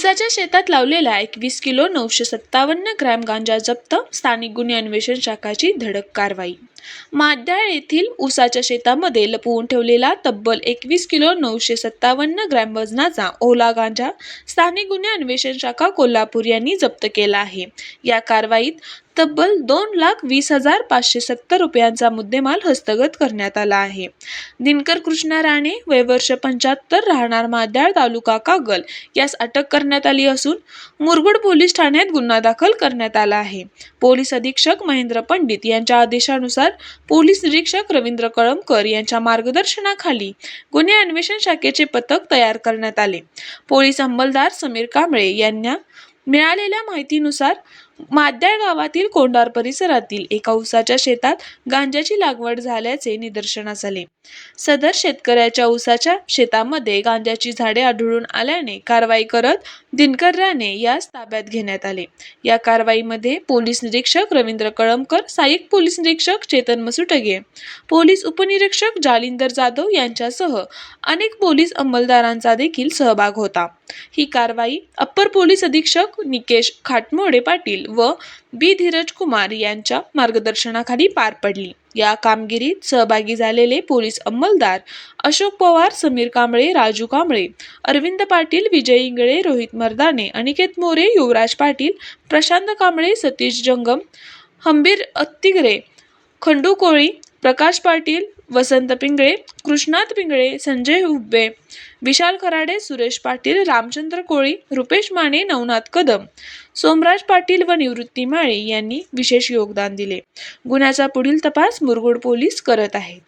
ऊसाच्या शेतात लावलेला एकवीस किलो नऊशे सत्तावन्न ग्रॅम गांजा जप्त स्थानिक गुन्हे अन्वेषण शाखाची धडक कारवाई. माद्याळ येथील उसाच्या शेतामध्ये लपवून ठेवलेला तब्बल एकवीस किलो नऊशे सत्तावन्न ग्रॅम वजनाचा ओला गांजा स्थानिक गुन्हे अन्वेषण शाखा कोल्हापूर यांनी जप्त केला आहे. या कारवाईत तब्बल दोन लाख वीस हजार पाचशे सत्तर रुपयांचा मुद्देमाल हस्तगत करण्यात आला आहे. दिनकर कृष्णा राणे वय वर्ष पंच्याहत्तर राहणार माद्याळ तालुका कागल यास अटक करण्यात आली असून मुरगुड पोलीस ठाण्यात गुन्हा दाखल करण्यात आला आहे. पोलीस अधीक्षक महेंद्र पंडित यांच्या आदेशानुसार पोलीस निरीक्षक रवींद्र कळमकर यांच्या मार्गदर्शनाखाली गुन्हे अन्वेषण शाखेचे पथक तयार करण्यात आले. पोलीस अंमलदार समीर कांबळे यांना मिळालेल्या माहितीनुसार माद्याळ गावातील कोंडार परिसरातील एका ऊसाच्या शेतात गांजाची लागवड झाल्याचे निदर्शनास आले. सदर शेतकऱ्याच्या ऊसाच्या शेतामध्ये गांजाची झाडे आढळून आल्याने कारवाई करत दिनकर राणे यास ताब्यात घेण्यात आले. या कारवाईमध्ये पोलीस निरीक्षक रवींद्र कळमकर सहाय्यक पोलीस निरीक्षक चेतन मसुटगे पोलीस उपनिरीक्षक जालिंदर जाधव यांच्यासह अनेक पोलीस अंमलदारांचा देखील सहभाग होता. ही कारवाई अप्पर पोलीस अधीक्षक निकेश खाटमोडे पाटील व बी. धीरज कुमार यांच्या मार्गदर्शनाखाली पार पडली. या कामगिरीत सहभागी झालेले पोलीस अंमलदार अशोक पवार समीर कांबळे राजू कांबळे अरविंद पाटील विजय इंगळे रोहित मर्दाने अनिकेत मोरे युवराज पाटील प्रशांत कांबळे सतीश जंगम हंबीर अत्तिगरे खंडू कोळी प्रकाश पाटील वसंत पिंगळे कृष्णात पिंगळे संजय हुब्बे विशाल खराडे सुरेश पाटील रामचंद्र कोळी रुपेश माने नवनाथ कदम सोमराज पाटील व निवृत्ती माळे यांनी विशेष योगदान दिले. गुन्ह्याचा पुढील तपास मुरगुड पोलीस करत आहेत.